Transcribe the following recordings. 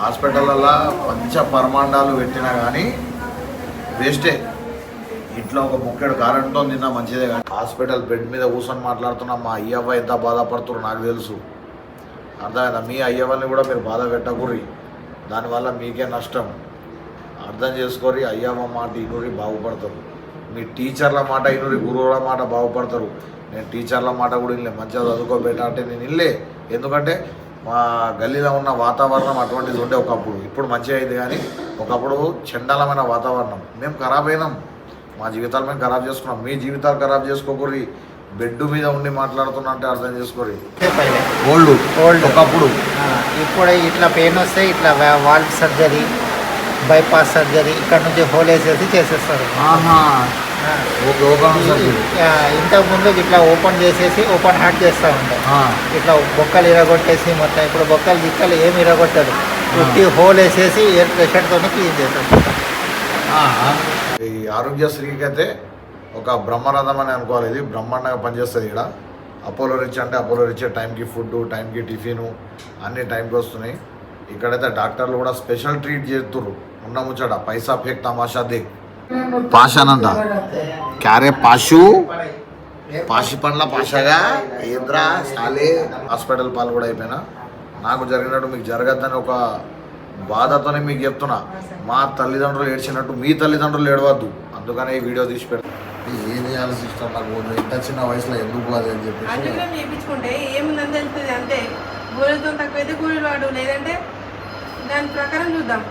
హాస్పిటల్లో పంచ పరమాండాలు పెట్టినా కానీ వేస్టే. ఇంట్లో ఒక ముక్కడు కారంతో నిన్న మంచిదే కానీ హాస్పిటల్ బెడ్ మీద కూర్చొని మాట్లాడుతున్నా మా అయ్యవ్వ ఎంత బాధపడుతున్నారు నాకు తెలుసు. అర్థమైందా? మీ అయ్యవ్వని కూడా మీరు బాధ పెట్టకూరి దానివల్ల మీకే నష్టం. అర్థం చేసుకొని అయ్యవ్వ మాట ఇనురి బాగుపడతారు. మీ టీచర్ల మాట ఇనురి గురువుల మాట బాగుపడతారు. నేను టీచర్ల మాట కూడా ఇల్లే మంచిగా చదువుకోబెట్ట అంటే నేను ఇల్లే ఎందుకంటే మా గల్లీలో ఉన్న వాతావరణం అటువంటిది ఉండే ఒకప్పుడు. ఇప్పుడు మంచిగా అయింది కానీ ఒకప్పుడు చండాలమైన వాతావరణం. మేము ఖరాబ్ అయినాం. మా జీవితాలు మేము ఖరాబ్ చేసుకున్నాం. మీ జీవితాలు ఖరాబ్ చేసుకోకూరి బెడ్ మీద ఉండి మాట్లాడుతున్నా అంటే అర్థం చేసుకోరి. పైలే ఓల్డ్. Old. ఒకప్పుడు ఇప్పుడు ఇట్లా పెయిన్ వస్తే ఇట్లా వాల్వ్ సర్జరీ బైపాస్ సర్జరీ ఇక్కడ నుంచి హోల్ వేసేసి చేసేస్తారు. ఆహా ఆ, ఓకే ఓపెన్ సర్జరీ ఆ, ఇంతకు ముందు ఇట్లా ఓపెన్ చేసేసి ఓపెన్ హార్ట్ చేస్తూ ఉంటాయి ఆ. ఇట్లా బొక్కలు ఇరగొట్టేసి మొత్తం ఇప్పుడు బొక్కలు గిక్కలు ఏమి ఇరగొట్టదు ఉట్టి హోల్ వేసేసి ఎయిర్ ప్రెషర్తో క్లీన్ చేస్తారు. ఈ ఆరోగ్యశ్రీకి అయితే ఒక బ్రహ్మరథం అని అనుకోవాలి. ఇది బ్రహ్మాండంగా పనిచేస్తుంది ఇక్కడ. అపోలో రిచ్ అంటే అపోలో రిచ్ టైంకి ఫుడ్ టైంకి టిఫిను అన్ని టైంకి వస్తున్నాయి. ఇక్కడైతే డాక్టర్లు కూడా స్పెషల్ ట్రీట్ చేస్తుర్రు. ఉన్న ముచ్చట పైసా ఫేక్ తమాషా దేక్. పాషానంట. క్యారే పాషు? పాషి పండ్ల పాషగా? ఏంద్రా? సాలే హాస్పిటల్ పాలు కూడా అయిపోయినా. నాకు జరిగినట్టు మీకు జరగద్దని ఒక బాధతోనే మీకు చెప్తున్నా. మా తల్లిదండ్రులు ఏడ్చినట్టు మీ తల్లిదండ్రులు ఏడవద్దు. అందుకనే ఈ వీడియో తీసి పెడతాను ఏం చేయాలి సిస్టర్ నాకు ఇంత చిన్న వయసులో ఎందుకు అది అని చెప్పి అంటున్నాం చేయించుకుంటే ఏముందని తెలుస్తుంది అంతే గోళీలతో తక్కువైతే వాడు లేదంటే దాని ప్రకారం చూద్దాం.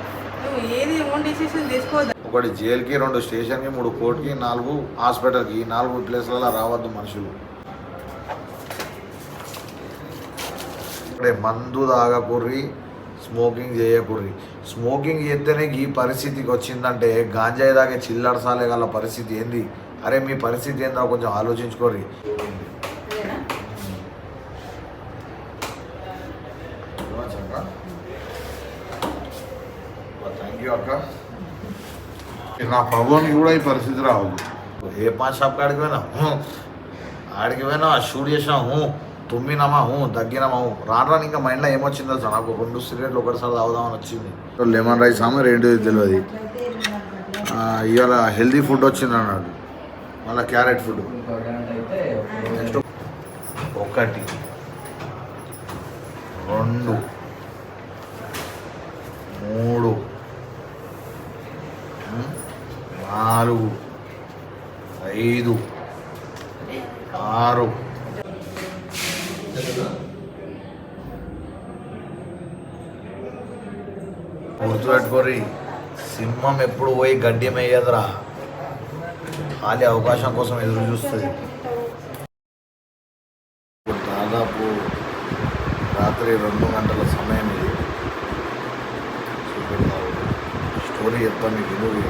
నువ్వు ఏది ఓన్ డిసిషన్ తీసుకోవద్దు. ఒకటి జైలుకి రెండు స్టేషన్కి మూడు కోర్టుకి నాలుగు హాస్పిటల్కి ఈ నాలుగు ప్లేస్లలో రావద్దు మనుషులు. ఇప్పుడే మందు తాగకుర్రి స్మోకింగ్ చేయకుర్రి. స్మోకింగ్ చేస్తేనే ఈ పరిస్థితికి వచ్చిందంటే గాంజాయి తాగే చిల్లడసాలే గల పరిస్థితి ఏంది? అరే మీ పరిస్థితి ఏందో కొంచెం ఆలోచించుకోర్రి. థ్యాంక్ యూ అక్క. నా పవన్కి కూడా ఈ పరిస్థితి రావద్దు ఏ పాన్ షాప్ కాడికి పోయినా హూ. ఆడికి పోయినా షూట్ చేసినాము తుమ్మినామా హూ. దగ్గినామా హూ. రాను రాను ఇంకా మైండ్లో ఏమొచ్చిందో తెలుసా? నాకు రెండు సిగరెట్లు ఒకటిసారి తాగుదామని వచ్చింది. లెమన్ రైస్ ఆమె రెండు తెలియదు. ఆ, ఇవాళ హెల్దీ ఫుడ్ వచ్చింది అన్నాడు. మళ్ళీ క్యారెట్ ఫుడ్ నెక్స్ట్ ఒకటి రెండు మూడు ఉమ్, నాలుగు ఐదు ఆరు. గుర్తుపెట్టుకోరి సింహం ఎప్పుడు పోయి గడ్డి మేయదురా ఖాళీ అవకాశం కోసం ఎదురు చూస్తుంది. దాదాపు రాత్రి రెండు గంటల సమయం ఇది. స్టోరీ చెప్తాను మీకు ఎదురు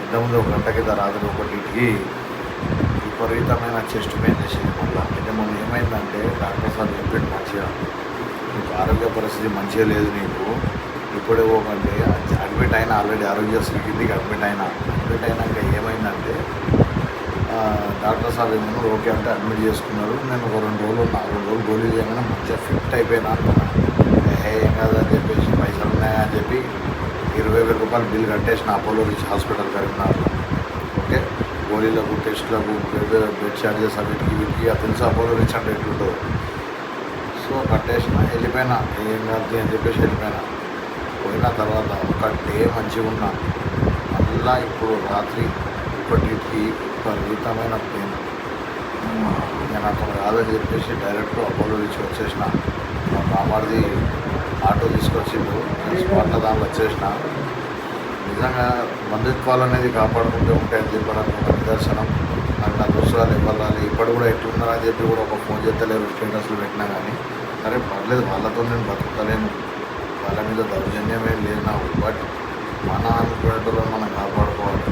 ఇంతకుముందు ఒక గంట కింద రాత్రి ఒకటికి విపరీతమైన చెస్ట్ పెయిన్ చేసింది మళ్ళీ అయితే మొన్న ఏమైందంటే డాక్టర్ సార్ చెప్పిండు మంచిగా నీకు ఆరోగ్య పరిస్థితి మంచిగా లేదు నీకు. ఇప్పుడే పోకంటే అడ్మిట్ అయినా ఆల్రెడీ ఆరోగ్యశ్రీ కిందికి అడ్మిట్ అయినా అడ్మిట్ అయినాక ఏమైందంటే డాక్టర్ సార్ ఏమన్నా ఓకే అంటే అడ్మిట్ చేసుకున్నారు. నేను ఒక రెండు రోజులు నాలుగు రోజులు గోళీలు చేయగానే మంచిగా ఫిట్ అయిపోయినా ఏ ఏం కాదని చెప్పేసి పైసలు ఉన్నాయా అని చెప్పి ఇరవై వేల రూపాయలు బిల్ కట్టేసిన అపోలో రిచ్ హాస్పిటల్ కరీంనగర్లో ఓకే? గోళీలకు టెస్ట్లకు బెడ్ బెడ్ చార్జెస్ అన్నిటికీ వీటికి అతను తెలుసు అపోలో రిచ్ అంటే ఎట్లుంటుందో? సో కట్టేసిన వెళ్ళిపోయినా ఏం కాదు అని చెప్పేసి వెళ్ళిపోయినా. పోయిన తర్వాత ఒక డే మంచిగా ఉన్నా. మళ్ళా ఇప్పుడు రాత్రి ఒకటికి విపరీతమైన పెయిన్. నేను అక్కడ కాదని చెప్పేసి డైరెక్ట్ అపోలో నుంచి వచ్చేసిన. మా మామాడిది ఆటో తీసుకొచ్చిండు నేను స్పాట్లో వచ్చేసిన. నిజంగా బంధుత్వాలు అనేది కాపాడుకుంటూ ఉంటాయని చెప్పడానికి ఒక నిదర్శనం. నాకు నా దృశ్యాలు ఇవ్వాలి ఇప్పుడు కూడా ఎట్లున్నారని చెప్పి కూడా ఒక ఫోన్ చేస్తలేరు స్టేటస్లు పెట్టినా కానీ. సరే పర్లేదు వాళ్ళతో నేను బతుకుతలేను. వాళ్ళ మీద దౌర్జన్యమే లేదు నాకు బట్ మన అనుకునేటలో మనం కాపాడుకోవాలి.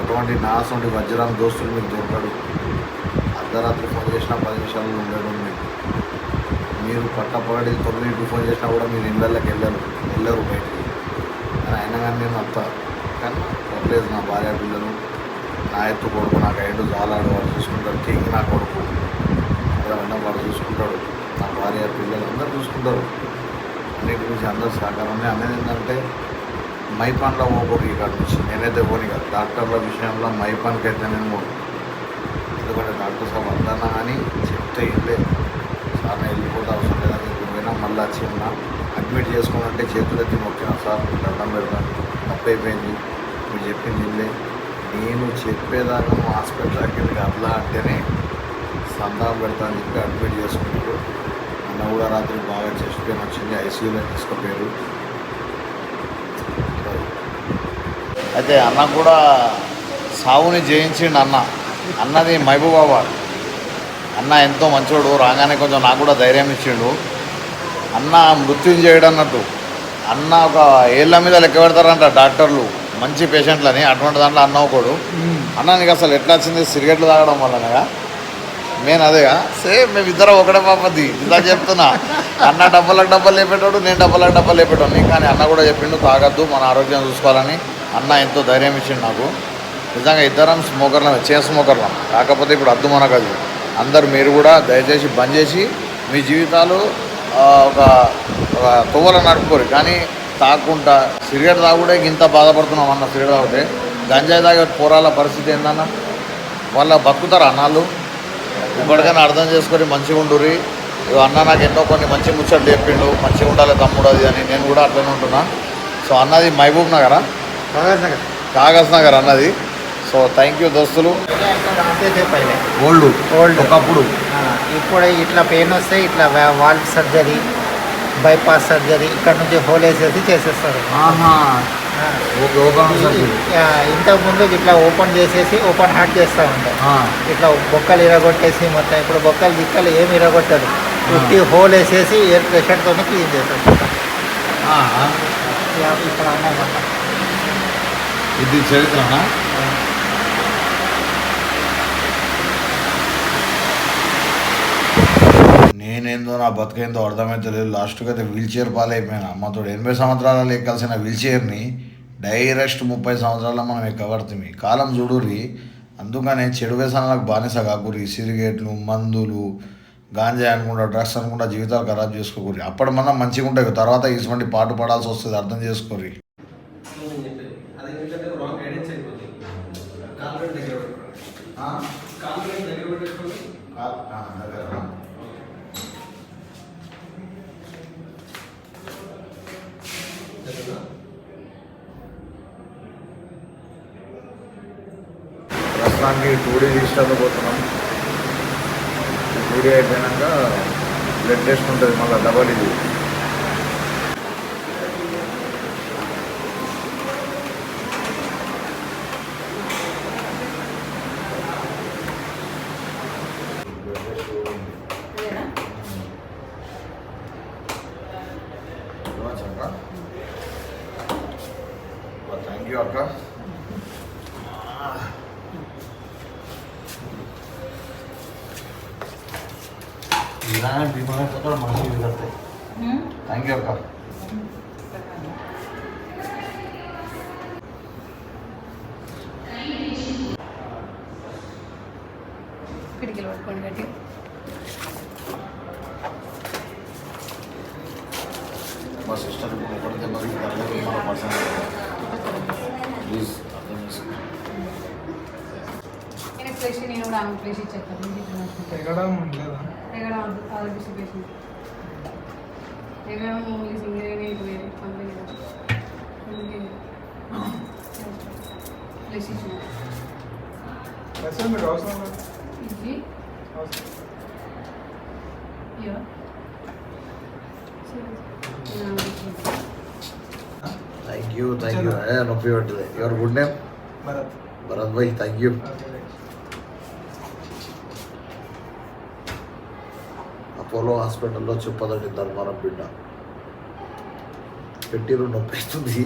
అటువంటి నాసంటి వజ్రం దోస్తులు మీకు దొరకడు అర్ధరాత్రి ఫోన్ చేసినా పది నిమిషాలు ఉండడం మీకు మీరు పట్టపగడి తొమ్మిదింటికి ఫోన్ చేసినా కూడా మీరు ఇళ్ళకి వెళ్ళరు. వెళ్ళరు బయటికి. కానీ అయినా కానీ నేను అత్త కానీ పర్లేదు నా భార్య పిల్లలు. నా ఎత్తు కొడుకు నాకు ఐదు జాలాడు వాడు చూసుకుంటారు. కేక్ నా కొడుకు. ఎవరైనా వాడు చూసుకుంటాడు భార్య పిల్లలు అందరూ చూసుకుంటారు. అన్నిటి గురించి అందరూ సహకారం అనేది ఏంటంటే మైపాన్లో పోకూడదు ఇక్కడ నుంచి నేనైతే పోనీ కాదు. డాక్టర్ల విషయంలో మైపాన్కి అయితే నేను పోను. ఎందుకంటే డాక్టర్ సార్ వద్దన్నా కానీ చెప్తే ఇల్లే సార్ నేను వెళ్ళిపోతే అవసరం లేదని ఇప్పుడు పోయినా మళ్ళీ వచ్చి ఉన్నా. అడ్మిట్ చేసుకోవాలంటే చేతులు ఎత్తి మొక్కినా సార్ మీకు దండం పెడతాను తప్పైపోయింది. మీరు చెప్పింది ఇల్లే నేను చెప్పేదాకా హాస్పిటల్కి హాస్పిటల్ అక్కడికి అట్లా అంటేనే సంతానం పెడతాను అని చెప్పి అడ్మిట్ చేసుకున్నారు అన్న కూడా రాత్రి బాగా చెస్ట్ పెయిన్ వచ్చింది ఐసీయూలో తీసుకుపోయారు అయితే అన్న కూడా సావుని జయించిండు అన్న. అన్నది మహబూబాబాద్ అన్న ఎంతో మంచోడు రాగానే కొంచెం నాకు కూడా ధైర్యం ఇచ్చిండు. అన్న మృత్యుం చేయడం అన్నట్టు. అన్న ఒక ఏళ్ళ మీద లెక్క పెడతారంట డాక్టర్లు మంచి పేషెంట్లని అటువంటి దాంట్లో అన్న ఒకడు అన్న నీకు అసలు ఎట్లా వచ్చింది? సిగరెట్లు తాగడం వల్లనగా? నేను అదేగా సేమ్ మేము ఇద్దరం ఒకటే పాపది ఇలా చెప్తున్నా. అన్న డబ్బలకు డబ్బలు లేపేటోడు నేను డబ్బలకు డబ్బలు లేపేటోని కానీ అన్న కూడా చెప్పిండు తాగద్దు మన ఆరోగ్యం చూసుకోవాలని. అన్న ఎంతో ధైర్యం ఇచ్చిండు నాకు. నిజంగా ఇద్దరం స్మోకర్లం చే స్మోకర్లం. కాకపోతే ఇప్పుడు అద్దు మనకు అది అందరు మీరు కూడా దయచేసి బంద్ చేసి మీ జీవితాలు ఒక తువ్వల నడుపుకోరు కానీ తాగుకుంటా సిగరెట్ తాగుడే ఇంత బాధపడుతున్నాం అన్న సిగరెట్ తాగితే. గంజాయి తాగే పోరాల పరిస్థితి ఏందన్న? వాళ్ళ బతుకుతారా అన్నాళ్ళు? ఇప్పటికైనా అర్థం చేసుకొని మంచిగా ఉండుర్రి. అన్న నాకు ఎన్నో కొన్ని మంచి ముచ్చట్లు చెప్పిండు. మంచిగా ఉండాలి తమ్ముడు అది అని. నేను కూడా అట్లనే ఉంటున్నా. సో అన్నది మహబూబ్ నగరా? కాగజ్ నగర్. కాగజ్ నగర్ అన్నది. సో థ్యాంక్ యూ దోస్తులు. ఓల్డ్. Old. ఒకప్పుడు. ఇప్పుడు ఇట్లా పెయిన్ వస్తే ఇట్లా వాల్వ్ సర్జరీ బైపాస్ సర్జరీ ఇక్కడ నుంచి హోల్ వేసేసి చేసేస్తారు. ఆహా ఆ. ఓకే ఓపెన్ ఆ, ఇంతకు ముందు ఇట్లా ఓపెన్ చేసేసి ఓపెన్ హార్ట్ చేస్తూ ఉంటారు ఇట్లా బొక్కలు ఇరగొట్టేసి మొత్తం ఇప్పుడు బొక్కలు దిక్కలు ఏమి ఇరగొట్టదు ఉట్టి హోల్ వేసేసి ఎయిర్ ప్రెషర్తో క్లీన్ ఇలా ఇక్కడ అన్నమాట. ఇది చరిత్రనా నేనేందో నా బతుకేందో అర్థమైతే లేదు. లాస్ట్కి అయితే వీల్ చైర్ పాలైపోయాను. అమ్మతో ఎనభై సంవత్సరాలు ఎక్కాల్సిన వీల్ చైర్ని డైరెక్ట్ ముప్పై సంవత్సరాల మనం ఎక్కబడుతుంది. కాలం చూడుర్రి. అందుకనే చెడు వ్యసనాలకు బానిస కాకూరి సిరిగేట్లు మందులు గాంజా అనుకుంటా డ్రగ్స్ అనుకుంటా జీవితాలు ఖరాబ్ చేసుకోకూరి అప్పుడు మనం మంచిగా ఉంటాయి తర్వాత ఇటువంటి పాటు పడాల్సి వస్తుంది. అర్థం చేసుకోరి కదా? ప్రస్తుతానికి టూ డీ రిజిస్టర్లో పోతున్నాం. టూ డే అయిపోయాక బ్లడ్ టెస్ట్ ఉంటుంది మళ్ళీ డబల్ ఇది. పిడికిలు పట్టుకోండి గట్టి మా సిస్టర్ పడితే మరి దాంట్లో మన పర్సన్ ప్లీజ్ అర్థం చేసుకో నేను ఫ్రెష్ నేను కూడా ఆమె ఫ్రెష్ ఇచ్చేస్తాను పెరగడం లేదా ఎక్కడ ఆరోగ్య పేషెంట్ ఏమేమో మూవీస్ ఇంకేమీ వేరే కంపెనీ ఫ్రెష్ ఇచ్చిన మీకు అవసరం లేదు. ఇది అవసరం. ఇయో థ్యాంక్ యూ థ్యాంక్ యూ అదే నొప్పి పడుతుంది యువర్ గుడ్ నేమ్ భరత్ భాయ్ థ్యాంక్ యూ. అపోలో హాస్పిటల్లో చెప్పదండి ధర్మారం బిడ్డ పెట్టిరు నొప్పిస్తుంది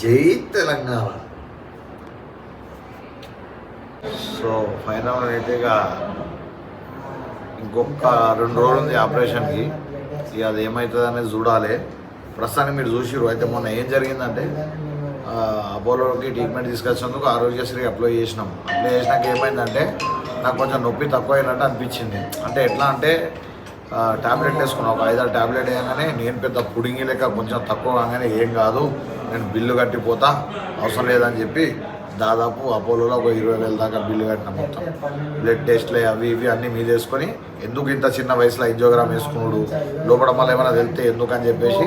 జై తెలంగాణ సో ఫైనల్ అయితే ఇక ఇంకొక రెండు రోజులు ఉంది ఆపరేషన్కి ఇక అది ఏమవుతుంది అనేది చూడాలి. ప్రస్తుతానికి మీరు చూసిరు అయితే మొన్న ఏం జరిగిందంటే అపోలోకి ట్రీట్మెంట్ తీసుకొచ్చినందుకు ఆరోగ్యశ్రీ అప్లై చేసినాం. అప్లై చేసినాక ఏమైందంటే నాకు కొంచెం నొప్పి తక్కువ అయినట్టు అనిపించింది. అంటే ఎట్లా అంటే ట్యాబ్లెట్ వేసుకున్నా. ఒక ఐదారు ట్యాబ్లెట్ వేయగానే నేను పెద్ద పుడింగి లేక కొంచెం తక్కువ కాగానే ఏం కాదు నేను బిల్లు కట్టిపోతా అవసరం లేదని చెప్పి దాదాపు అపోలోలో ఒక ఇరవై వేల దాకా బిల్లు కట్టిన మొత్తం. బ్లడ్ టెస్ట్లు అవి ఇవి అన్నీ మీద వేసుకొని ఎందుకు ఇంత చిన్న వయసులో ఐజోగ్రామ్ వేసుకున్నాడు? లోపల మళ్ళీ ఏమైనా వెళ్తే ఎందుకు అని చెప్పేసి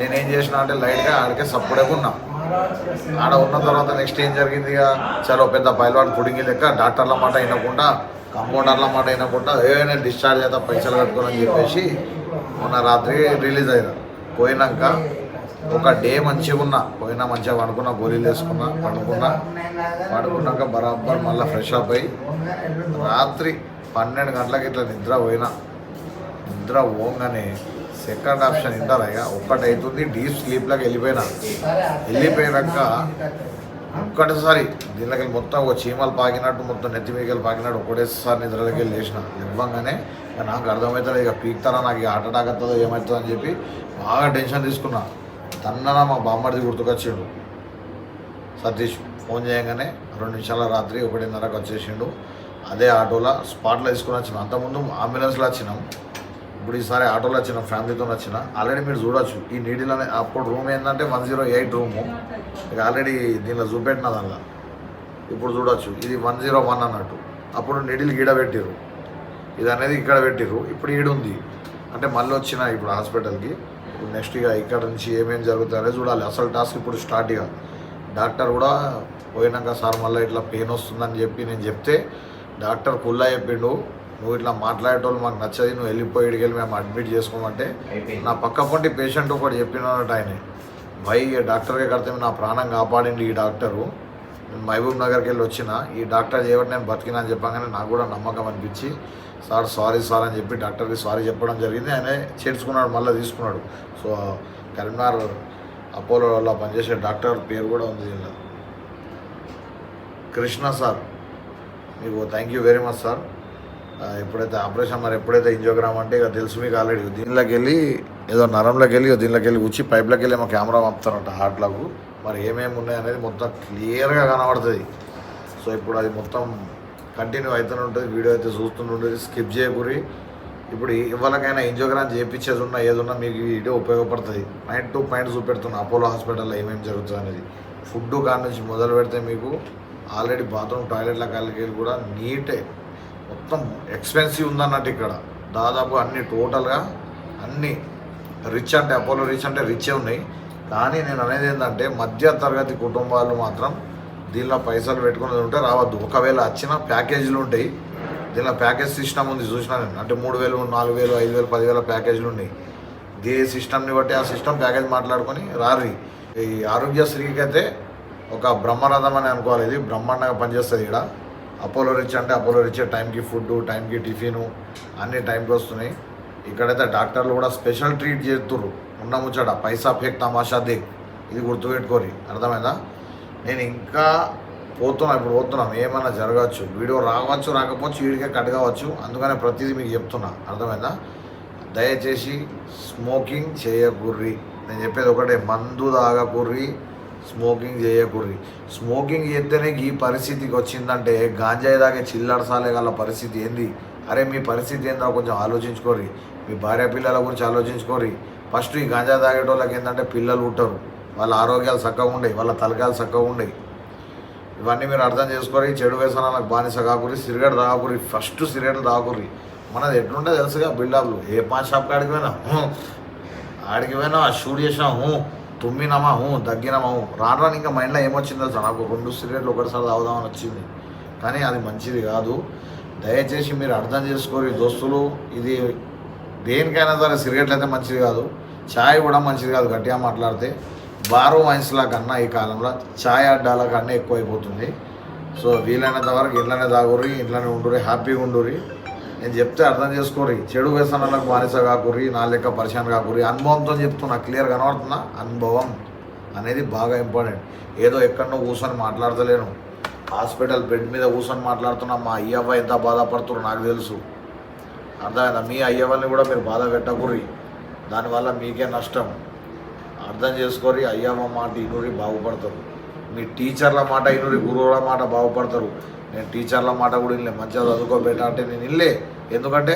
నేనేం చేసిన అంటే లైట్గా ఆడికే సప్పుడే ఉన్నా ఆడ ఉన్న తర్వాత నెక్స్ట్ ఏం జరిగింది ఇక? చలో పెద్ద పైలవాడు పుడింగి లెక్క డాక్టర్ల మాట వినకుండా కంపౌండర్ల మాట వినకుండా ఏమైనా డిశ్చార్జ్ అయితే పైసలు కట్టుకోవాలని చెప్పేసి మొన్న రాత్రి రిలీజ్ అయినా. పోయినాక ఒక డే మంచిగా ఉన్నా పోయినా మంచిగా పడుకున్నా గోళీలు వేసుకున్నా పడుకున్నా. పడుకున్నాక బరాబర్ మళ్ళీ ఫ్రెష్ అప్ అయ్యి రాత్రి పన్నెండు గంటలకి ఇట్లా నిద్ర పోయినా. నిద్ర పోగానే సెకండ్ ఆప్షన్ ఇంటారా ఇక ఒక్కటి అవుతుంది డీప్ స్లీప్లోకి వెళ్ళిపోయినా. వెళ్ళిపోయినాక ఒక్కటిసారి దీనిలోకి మొత్తం ఒక చీమలు పాకినట్టు మొత్తం నెత్తి మీకెళ్ళి పాకినట్టు ఒకటేసారి నిద్రలోకి వెళ్ళి లేచిన. ఇవ్వంగానే నాకు అర్థమవుతుంది ఇక పీక్తారా నాకు ఇక హార్ట్ అటాక్ అవుతుందో ఏమవుతుందో అని చెప్పి బాగా టెన్షన్ తీసుకున్నా. తన్నన మా బామ్మడిది గుర్తుకొచ్చిండు. సతీష్ ఫోన్ చేయగానే రెండు నిమిషాల రాత్రి ఒకటిన్నరకు వచ్చేసిండు. అదే ఆటోలో స్పాట్లో తీసుకుని వచ్చిన అంతకుముందు అంబులెన్స్లో వచ్చినాం. ఇప్పుడు ఈసారి ఆటోలో వచ్చిన ఫ్యామిలీతో వచ్చిన. ఆల్రెడీ మీరు చూడొచ్చు ఈ నీడిలోనే అప్పుడు రూమ్ ఏంటంటే వన్ జీరో ఎయిట్ రూము. ఇక ఆల్రెడీ దీనిలో చూపెట్టిన దానిలో. ఇప్పుడు చూడొచ్చు ఇది వన్ జీరో వన్ అన్నట్టు. అప్పుడు నీడిలు గీడ పెట్టిర్రు. ఇది అనేది ఇక్కడ పెట్టిర్రు. ఇప్పుడు ఈడుంది. అంటే మళ్ళీ వచ్చిన ఇప్పుడు హాస్పిటల్కి. ఇప్పుడు నెక్స్ట్ ఇక ఇక్కడ నుంచి ఏమేమి జరుగుతాయో చూడాలి. అసలు టాస్క్ ఇప్పుడు స్టార్ట్ ఇక. డాక్టర్ కూడా పోయినాక సార్ మళ్ళీ ఇట్లా పెయిన్ వస్తుందని చెప్పి నేను చెప్తే డాక్టర్ కుల్లా చెప్పిండు నువ్వు ఇట్లా మాట్లాడేటోళ్ళు మాకు నచ్చది నువ్వు వెళ్ళిపోయి ఇక్కడికి వెళ్ళి మేము అడ్మిట్ చేసుకోమంటే నా పక్క పొంటి పేషెంట్ ఒకటి చెప్పినట్టు ఆయన. భయ్ ఈ డాక్టర్కే కడితే నా ప్రాణం కాపాడింది ఈ డాక్టరు నేను మహబూబ్ నగర్కి వెళ్ళి వచ్చిన ఈ డాక్టర్ చేయబట్టి నేను బతికినా అని చెప్పగానే నాకు కూడా నమ్మకం అనిపించి సార్ సారీ సార్ అని చెప్పి డాక్టర్కి సారీ చెప్పడం జరిగింది. ఆయన చేర్చుకున్నాడు మళ్ళీ తీసుకున్నాడు. సో కరీంనగర్ అపోలోలో పనిచేసే డాక్టర్ పేరు కూడా ఉంది దీనిలో. కృష్ణ సార్ మీకు thank you very much sir. ఎప్పుడైతే ఆపరేషన్ మరి ఎప్పుడైతే ఇంజోగ్రామ్ అంటే ఇక తెలుసు మీకు ఆల్రెడీ దీనిలోకి వెళ్ళి ఏదో నరంలోకి వెళ్ళి దీనిలోకి వెళ్ళి వచ్చి పైప్లోకి వెళ్ళి ఏమో కెమెరా పంపుతారంట హార్ట్లకు మరి ఏమేమి ఉన్నాయి అనేది మొత్తం క్లియర్గా కనబడుతుంది. సో ఇప్పుడు అది మొత్తం కంటిన్యూ అవుతూనే ఉంటుంది వీడియో అయితే చూస్తూనే ఉంటుంది స్కిప్ చేయకూరి. ఇప్పుడు ఎవరికైనా ఇంజోగ్రామ్ చేయించేది ఉన్నా ఏదున్నా మీకు ఈ వీడియో ఉపయోగపడుతుంది. పాయింట్ టు పాయింట్ చూపెడుతున్నా అపోలో హాస్పిటల్లో ఏమేమి జరుగుతుంది అనేది. ఫుడ్ కాడ నుంచి మొదలు పెడితే మీకు ఆల్రెడీ బాత్రూమ్ టాయిలెట్ల కాళ్ళకి కూడా నీటే. మొత్తం ఎక్స్పెన్సివ్ ఉందన్నట్టు ఇక్కడ. దాదాపు అన్ని టోటల్గా అన్నీ రిచ్ అంటే అపోలో రిచ్ అంటే రిచే ఉన్నాయి. కానీ నేను అనేది ఏంటంటే మధ్య తరగతి కుటుంబాలు మాత్రం దీనిలో పైసలు పెట్టుకుని ఉంటే రావద్దు. ఒకవేళ వచ్చిన ప్యాకేజీలు ఉంటాయి. దీనిలో ప్యాకేజ్ సిస్టమ్ ఉంది చూసినా నేను. అంటే మూడు వేలు నాలుగు వేలు ఐదు వేలు పదివేల ప్యాకేజీలు ఉన్నాయి. దే సిస్టమ్ని బట్టి ఆ సిస్టమ్ ప్యాకేజ్ మాట్లాడుకొని రారి. ఈ ఆరోగ్యశ్రీకి అయితే ఒక బ్రహ్మరథం అని అనుకోవాలి. ఇది బ్రహ్మాండంగా పనిచేస్తుంది ఇక్కడ అపోలో రిచ్ అంటే అపోలో రిచ్ టైంకి ఫుడ్ టైంకి టిఫిను అన్ని టైంకి వస్తున్నాయి. ఇక్కడైతే డాక్టర్లు కూడా స్పెషల్ ట్రీట్ చేస్తున్నారు ఉన్న ముచ్చట పైసా ఫేక్ తమాషా దే ఇది గుర్తుపెట్టుకోరి. అర్థమైందా? నేను ఇంకా పోతున్నా ఇప్పుడు పోతున్నాం. ఏమైనా జరగవచ్చు. వీడియో రావచ్చు రాకపోవచ్చు వీడికే కట్ కావచ్చు. అందుకనే ప్రతిదీ మీకు చెప్తున్నా. అర్థమైందా? దయచేసి స్మోకింగ్ చేయకుర్రి. నేను చెప్పేది ఒకటే మందు తాగకుర్రి స్మోకింగ్ చేయకుర్రి. స్మోకింగ్ చేస్తేనే ఈ పరిస్థితికి వచ్చిందంటే గాంజాయి తాగే చిల్లడసాలే గల పరిస్థితి ఏంది? అరే మీ పరిస్థితి ఏందో కొంచెం ఆలోచించుకోర్రి మీ భార్య పిల్లల గురించి ఆలోచించుకోర్రి ఫస్ట్ ఈ గాంజా తాగేటోళ్ళకి ఏంటంటే పిల్లలు ఉంటారు. వాళ్ళ ఆరోగ్యాలు చక్కగా ఉండవు వాళ్ళ తలకాయలు చక్కగా ఉండేవి ఇవన్నీ మీరు అర్థం చేసుకోరి చెడు వ్యసనాలకు బానిస కాకురి సిగరెట్ తాగురి ఫస్ట్ సిగరెట్లు తాగురి మనది ఎట్లుంటే తెలుసుగా బిల్డప్లు ఏ పాన్ షాప్కి కాడికి పోయినా అడిగి ఆడికి పోయినా షూట్ చేసినాము హూ తుమ్మినామా హూ దగ్గినామా రాను రాను ఇంకా మైండ్లో ఏమొచ్చింది తెలుసా? నాకు రెండు సిగరెట్లు ఒకటిసారి తాగుదామని వచ్చింది. కానీ అది మంచిది కాదు. దయచేసి మీరు అర్థం చేసుకోరు దోస్తులు ఇది దేనికైనా సరే సిగరెట్లు అయితే మంచిది కాదు. ఛాయ్ కూడా మంచిది కాదు గట్టిగా మాట్లాడితే. బారో వైన్స్లా కన్నా ఈ కాలంలో ఛాయ్ అడ్డాల కన్నా ఎక్కువైపోతుంది. సో వీలైనంత వరకు ఇంట్లోనే తాగుర్రి ఇంట్లోనే ఉండుర్రి హ్యాపీగా ఉండుర్రి. నేను చెప్తే అర్థం చేసుకోర్రి. చెడు వ్యసనాలకు బానిస కాకుర్రి నా లెక్క పరిశాన్ కాకుర్రి. అనుభవంతో చెప్తున్నా క్లియర్ కనబడుతున్నా అనుభవం అనేది బాగా ఇంపార్టెంట్. ఏదో ఎక్కడో కూర్చొని మాట్లాడతలేను. హాస్పిటల్ బెడ్ మీద కూర్చొని మాట్లాడుతున్నా మా అయ్యవ్వ ఎంత బాధపడుతున్నారు నాకు తెలుసు. అర్థమైందా? మీ అయ్యవ్వని కూడా మీరు బాధ పెట్టకూరి దానివల్ల మీకే నష్టం. అర్థం చేసుకోరి అయ్యమ్మ మాట ఇనురి బాగుపడతారు. మీ టీచర్ల మాట ఇనురి గురువుల మాట బాగుపడతారు. నేను టీచర్ల మాట కూడా ఇల్లే మంచిగా చదువుకోబెట్ట అంటే నేను ఇల్లే ఎందుకంటే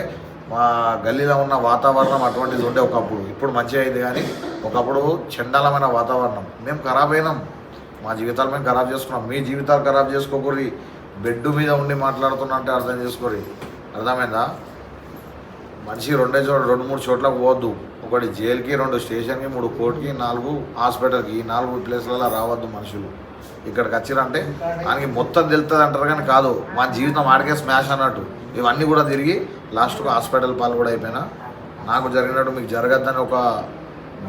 మా గల్లీలో ఉన్న వాతావరణం అటువంటిది ఉండే ఒకప్పుడు. ఇప్పుడు మంచిగా అయింది కానీ ఒకప్పుడు చండాలమైన వాతావరణం. మేము ఖరాబ్ అయినాం. మా జీవితాలు మేము ఖరాబ్ చేసుకున్నాం. మీ జీవితాలు ఖరాబ్ చేసుకోకూరి బెడ్ మీద ఉండి మాట్లాడుతున్నా అంటే అర్థం చేసుకోరి అర్థమైందా? మనిషి రెండే చోట రెండు మూడు చోట్లకు పోవద్దు. ఒకటి జైలుకి రెండు స్టేషన్కి మూడు కోర్టుకి నాలుగు హాస్పిటల్కి. ఈ నాలుగు ప్లేస్లలో రావద్దు మనుషులు. ఇక్కడికి వచ్చిరంటే ఆయనకి మొత్తం తెలుస్తుంది అంటారు కానీ కాదు. మా జీవితం ఆడికే స్మాష్ అన్నట్టు. ఇవన్నీ కూడా తిరిగి లాస్ట్కు హాస్పిటల్ పాలు కూడా అయిపోయినా. నాకు జరిగినట్టు మీకు జరగద్దని ఒక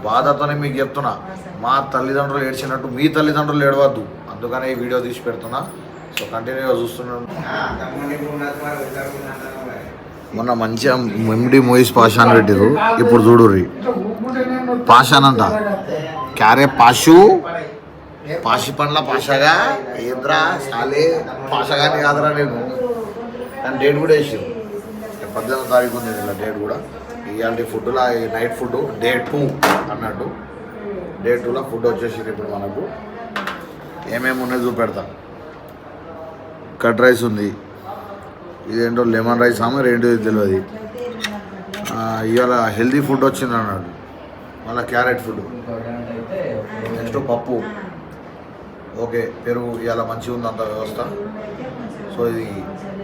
బాధతోనే మీకు చెప్తున్నా. మా తల్లిదండ్రులు ఏడ్చినట్టు మీ తల్లిదండ్రులు ఏడవద్దు. అందుకనే ఈ వీడియో తీసి పెడుతున్నా. సో కంటిన్యూగా చూస్తున్నాను. మొన్న మంచిగా ఎండి మోయిస్ పాషాన్ పెట్టిరు ఇప్పుడు చూడుర్రి. పాషాన్ అంట. క్యారే పాషు? పాషి పండ్ల పాషగా? ఏంద్రా? సాలే పాషగానే కాదురా నేను. దాని డేట్ కూడా వేసారు పద్దెనిమిది తారీఖు ఉంది ఇలా డేట్ కూడా. ఇలాంటి ఫుడ్లా నైట్ ఫుడ్. డే టూ అన్నట్టు. డే టూలో ఫుడ్ వచ్చేసింది ఇప్పుడు మనకు. ఏమేమి ఉన్నాయో చూపెడతా. కట్ రైస్ ఉంది. ఇదేంటో లెమన్ రైస్ ఆమె రెండు తెలియదు ఇవాళ హెల్దీ ఫుడ్ వచ్చింది అన్నాడు. మళ్ళీ క్యారెట్ ఫుడ్ నెక్స్ట్ పప్పు. ఓకే పెరుగు ఇవాళ మంచిగా ఉంది అంత వ్యవస్థ. సో ఇది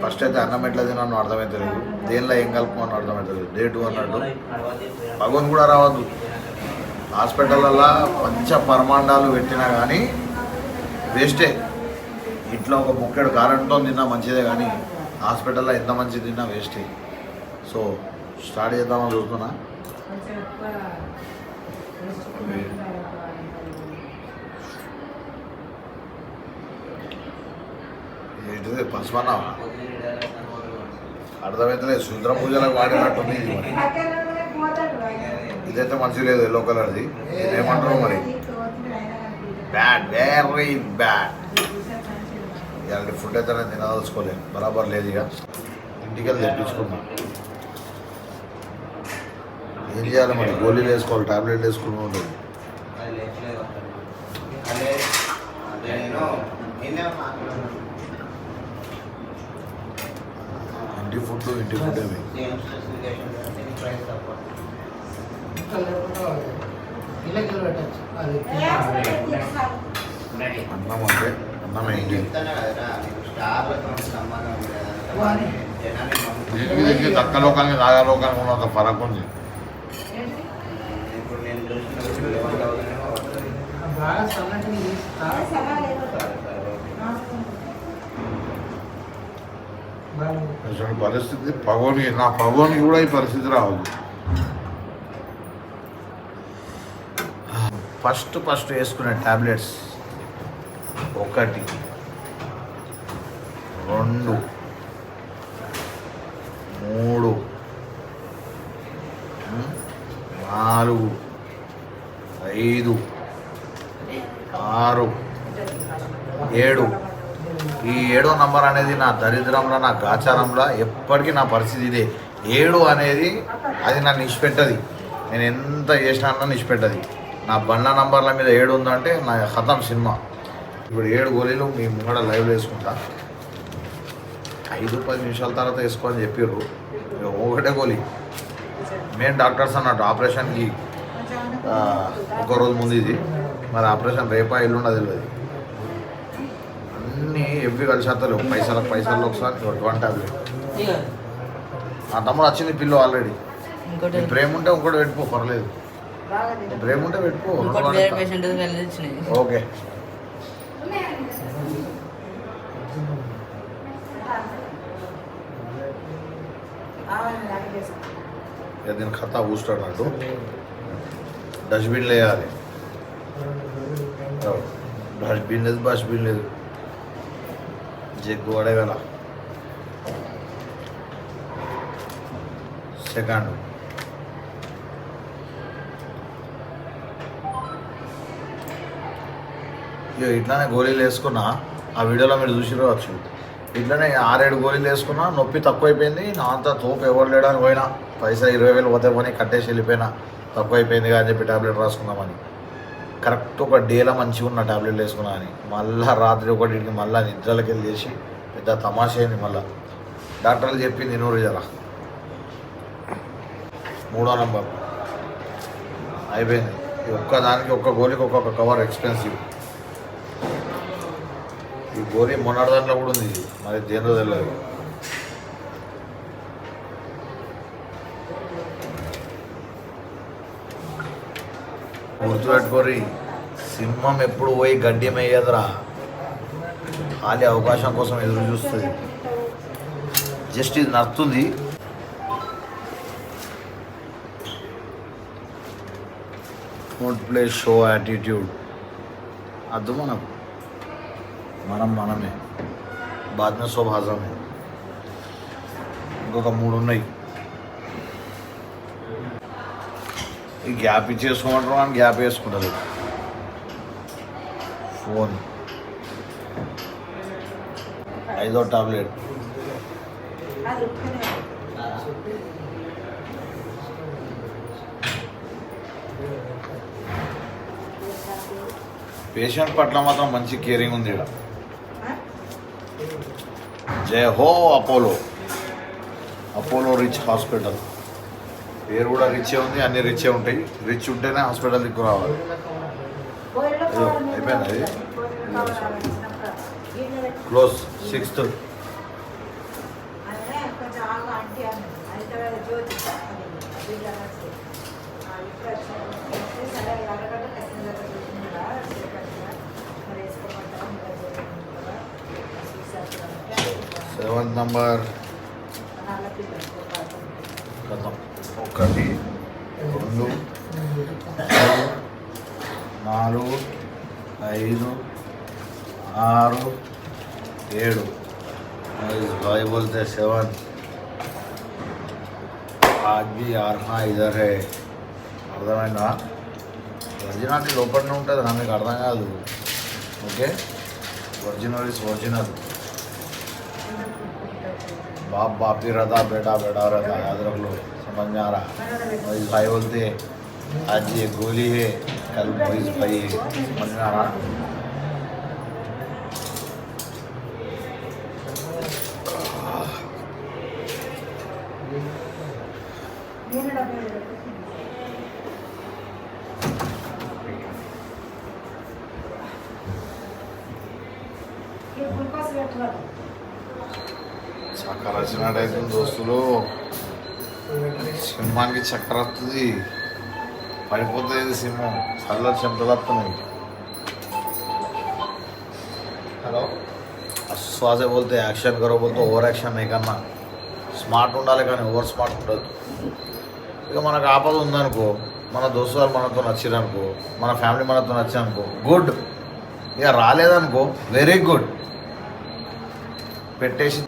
ఫస్ట్ అయితే అన్నం ఎట్లా తిన్నాను అర్థమవుతలేదు దేనిలో ఏం కలుపుకోని అర్థమవుతలేదు డే టూ అన్నట్టు. భగవన్ కూడా రావద్దు. హాస్పిటల్లలో పంచ పరమాండాలు పెట్టినా కానీ వేస్టే ఇంట్లో ఒక ముక్కెడు కారంతో తిన్నా మంచిదే కానీ హాస్పిటల్లో ఎంత మంచి తిన్నా వేస్ట్ సో స్టార్ట్ చేద్దామని చూస్తున్నా. ఏంటిది? పసుపన్నా? అర్థమవుతలేదు శుద్ర పూజలకు వాడినట్టుంది ఇదైతే మంచి లేదు ఎల్లో కలర్ది ఏమంటారు మరి? బ్యాడ్ వెరీ బ్యాడ్ ఇలాంటి ఫుడ్ అయితే నేను తినదలుచుకోలేదు బరాబర్ లేదు ఇక. ఇంటికి వెళ్ళి తెప్పించుకున్నా ఏం చేయాలి మరి? గోళీలు వేసుకోవాలి టాబ్లెట్ వేసుకుని ఉండదు ఇంటి ఫుడ్ ఇంటి ఫుడ్ ఏమి? అన్నం అంటే? దీనికి తక్కువ లోకానికి నాగా లోకానికి ఉన్నంత ఫరక్ ఉంది. అసలు పరిస్థితి పవన్కి నా పవన్కి కూడా ఈ పరిస్థితి రావద్దు. ఫస్ట్ ఫస్ట్ వేసుకునే ట్యాబ్లెట్స్ ఒకటి రెండు. మూడు. నాలుగు. ఐదు. ఆరు. ఏడు. ఈ ఏడో నంబర్ అనేది నా దరిద్రంలో నా గాచారంలో ఎప్పటికీ నా పరిస్థితి ఇదే. ఏడు అనేది అది నన్ను ఇచ్చిపెట్టది నేను ఎంత చేసినా నిష్పెట్టది. నా బండ్ల నంబర్ల మీద ఏడు ఉందంటే నా హతం సినిమా. ఇప్పుడు ఏడు గోళీలు మీ ముంగడ లైవ్ వేసుకుంటా. ఐదు పది నిమిషాల తర్వాత వేసుకో అని చెప్పారు ఒకటే గోళీ. మెయిన్ డాక్టర్స్ అన్నట్టు ఆపరేషన్కి ఆ, ఒక రోజు ముందు ఇది. మరి ఆపరేషన్ రేపా ఎల్లుండా తెలియదు అన్నీ ఎవ్వి కలిసేస్తలేవు పైసలకు పైసలు ఒకసారి వన్ టాబ్లెట్ నా తమ్ముడు వచ్చింది పిల్లు ఆల్రెడీ ప్రేమ ఉంటే ఇంకోటి పెట్టుకో పర్లేదు. ప్రేమ ఉంటే పెట్టుకో ఓకే ఇక దీని ఖతా కూస్తాడు అన్నట్టు డస్ట్బిన్ వేయాలి డస్ట్బిన్ లేదు బస్ట్బిన్ లేదు జగ్గు అడగల సెకండ్ ఇక ఇట్లానే గోళీలు వేసుకున్నా ఆ వీడియోలో మీరు చూసి రావచ్చు ఇట్లనే ఆరేడు గోళీలు వేసుకున్నా నొప్పి తక్కువైపోయింది. నా అంతా తోపు ఎవరు లేడానికి పోయినా పైసా ఇరవై వేలు పోతే పోనీ కట్టేసి వెళ్ళిపోయినా తక్కువైపోయింది కానీ చెప్పి ట్యాబ్లెట్ రాసుకుందామని. కరెక్ట్ ఒక డేలో మంచిగా ఉన్న ట్యాబ్లెట్ వేసుకున్నా అని. మళ్ళీ రాత్రి ఒకటికి మళ్ళీ నిద్రలకి వెళ్ళి చేసి పెద్ద తమాషా అయింది మళ్ళీ. డాక్టర్లు చెప్పింది నూరు జరా మూడో నంబర్. అయిపోయింది. ఒక్కదానికి ఒక్క దానికి ఒక్క గోళీకి ఒక్కొక్క కవర్ ఎక్స్పెన్సివ్. ఈ గోరీ మొన్నటి దాంట్లో కూడా ఉంది. మరి దేనిలో తెలియదు గుర్తుపెట్టుకోరి సింహం ఎప్పుడు పోయి గడ్డి వేయదురా? ఖాళీ అవకాశం కోసం ఎదురు చూస్తుంది. జస్ట్ ఇది నడుతుంది ఫుడ్ ప్లే షో యాటిట్యూడ్ అద్దు మనకు మనం మనమే. బాధ్య స్వభాజమే. ఇంకొక మూడు ఉన్నాయి ఈ గ్యాప్ ఇచ్చేసుకోమంటారు అని గ్యాప్ వేసుకుంటారు ఫోన్. ఐదో టాబ్లెట్. పేషెంట్ పట్ల మాత్రం మంచి కేరింగ్ ఉంది ఇక్కడ జయ హో అపోలో. Apollo rich hospital. పేరు కూడా రిచే ఉంది అన్ని రిచే ఉంటాయి. రిచ్ ఉంటేనే హాస్పిటల్ దిక్కు రావాలి. అయిపోయింది అది క్లోజ్ సిక్స్త్ సెవెంత్ నంబర్ కథం ఒకటి రెండు మూడు, నాలుగు ఐదు ఆరు ఏడు भाई बोलते सेवन आज भी ఆర్హా ఇదర్ హే అర్థమైందా ఒరిజినాలిటీ లోపలనే ఉంటుంది నా మీకు అర్థం కాదు ఓకే ఒరిజినల్ ఇస్ ఒరిజినల్ बाप बाप ही रहता बेटा बेटा रहता याद रख लो। समझ में आ रहा? मरीज़ भाई बोलते आज ये गोली है, कल मरीज़ भाई है। समझ में आ रहा? Thank you. కలిసినట్టయితే దోస్తులు. సింహానికి చక్కెర వస్తుంది. పడిపోతుంది సింహం? చల్ల చెంతలొస్తున్నాయి హలో? శ్వాస పోతే యాక్షన్ కరో పోతే ఓవర్ యాక్షన్ కన్నా. స్మార్ట్ ఉండాలి కానీ ఓవర్ స్మార్ట్ ఉండదు. ఇక మనకు ఆపద ఉందనుకో మన దోస్తులు మనతో నచ్చిరనుకో మన ఫ్యామిలీ మనతో నచ్చిననుకో గుడ్. ఇక రాలేదనుకో వెరీ గుడ్. పెట్టేసి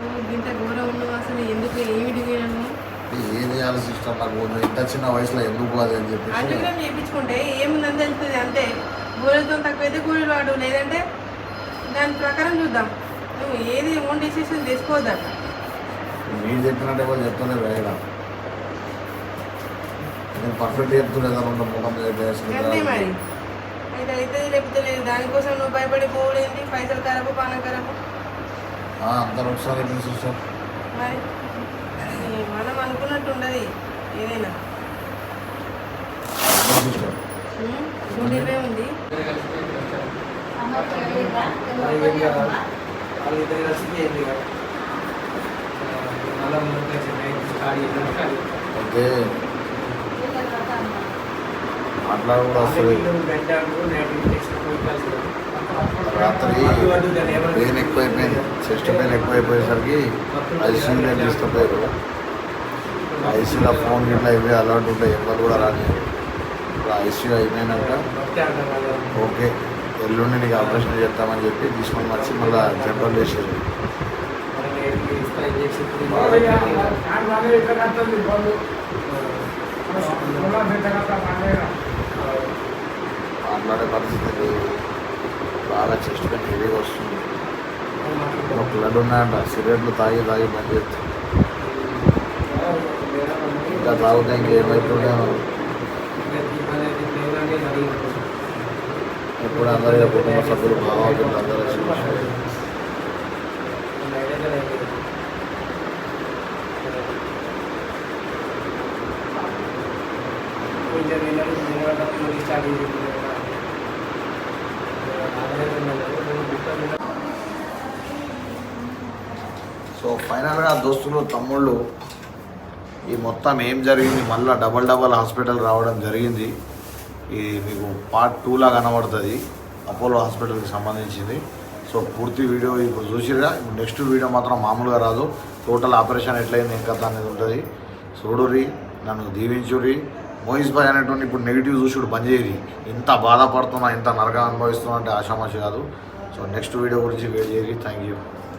ఏది ఆలోచిస్తాం నాకు ఇంత చిన్న వయసులో ఎందుకు అది అని చెప్పేసి. అంటుగ్రామ్ చేయించుకుంటే ఏముందని తెలుస్తుంది అంతే గోళీలతో తక్కువైతే గోళీలు వాడు లేదంటే దాని ప్రకారం చూద్దాం. నువ్వు ఏది ఓన్ డిసిషన్ తీసుకోవద్దా మీరు చెప్పినట్టే వాళ్ళు చెప్తూనే వేయడా నేను పర్ఫెక్ట్ చెప్తున్నా రెండు ముఖం మీద అంతే మరి? అయితే అయితే లేకపోతే లేదు. దానికోసం నువ్వు భయపడి పోలేంది పైసలు ఖరాబు పానం ఖరాబు. అందరూ ఒకసారి మరి? అనుకున్నట్టు ఉండదు. ఏదైనా? నూట ఇరవై ఉంది. అయితే అట్లా కూడా వస్తుంది రాత్రి పెయిన్ ఎక్కువైపోయింది. చెస్ట్ పెయిన్ ఎక్కువైపోయేసరికి ఐసీయూలో తీసుకుపోయారు. ఐసీలో ఫోన్ గిట్లా ఇవి అలర్ట్ ఉంటాయి. ఎవరు కూడా రాని ఇప్పుడు ఐసీయూ అయిపోయినాక ఓకే ఎల్లుండి నీకు ఆపరేషన్ చేస్తామని చెప్పి తీసుకొని వచ్చి మళ్ళీ జనరల్ చేసేది. మాట్లాడే పరిస్థితి బాగా చెస్ట్ పెయిన్ హెవీగా వస్తుంది. ఒక బ్లడ్ ఉన్నాయంట సిగరెట్లు తాగి తాగి బంద్ చేస్తుంది. ఇంకా తాగితే ఇంకేమవుతుండే ఎప్పుడు అందరూ ఇక కుటుంబ సభ్యులు బాగుంటుంది అందరూ సో ఫైనల్గా దోస్తులు తమ్ముళ్ళు ఈ మొత్తం ఏం జరిగింది? మళ్ళీ డబల్ డబల్ హాస్పిటల్ రావడం జరిగింది. ఇది మీకు పార్ట్ టూలా కనబడుతుంది. అపోలో హాస్పిటల్కి సంబంధించింది. సో పూర్తి వీడియో ఇప్పుడు చూసిరా ఇప్పుడు నెక్స్ట్ వీడియో మాత్రం మామూలుగా రాదు. టోటల్ ఆపరేషన్ ఎట్లయింది ఇంకా అనేది ఉంటుంది. చూడురి నన్ను దీవించుర్రి. మోహిష్ భాయ్ అనేటువంటి ఇప్పుడు నెగిటివ్ చూసుడు బంద్ చేయరు ఇంత బాధపడుతున్నా ఇంత నరకం అనుభవిస్తున్నా అంటే ఆషామాషి కాదు. సో నెక్స్ట్ వీడియో గురించి వెయిట్ చేయరు థ్యాంక్ యూ